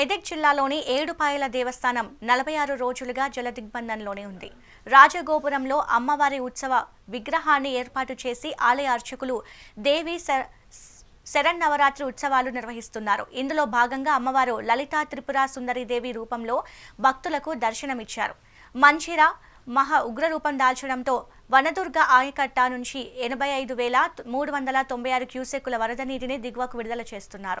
మెదక్ జిల్లాలోని ఏడుపాయల దేవస్థానం నలభై ఆరు రోజులుగా జలదిగ్బంధంలోనే ఉంది. రాజగోపురంలో అమ్మవారి ఉత్సవ విగ్రహాన్ని ఏర్పాటు చేసి ఆలయ అర్చకులు దేవి శ- శరన్నవరాత్రి ఉత్సవాలు నిర్వహిస్తున్నారు. ఇందులో భాగంగా అమ్మవారు లలితా త్రిపుర సుందరి దేవి రూపంలో భక్తులకు దర్శనమిచ్చారు. మంచిర మహా ఉగ్రరూపం దాల్చడంతో వనదుర్గ ఆయకట్ట నుంచి ఎనభై ఐదు వేల మూడు వందల తొంభై ఆరు క్యూసెక్కుల వరద నీటిని దిగువకు విడుదల చేస్తున్నారు.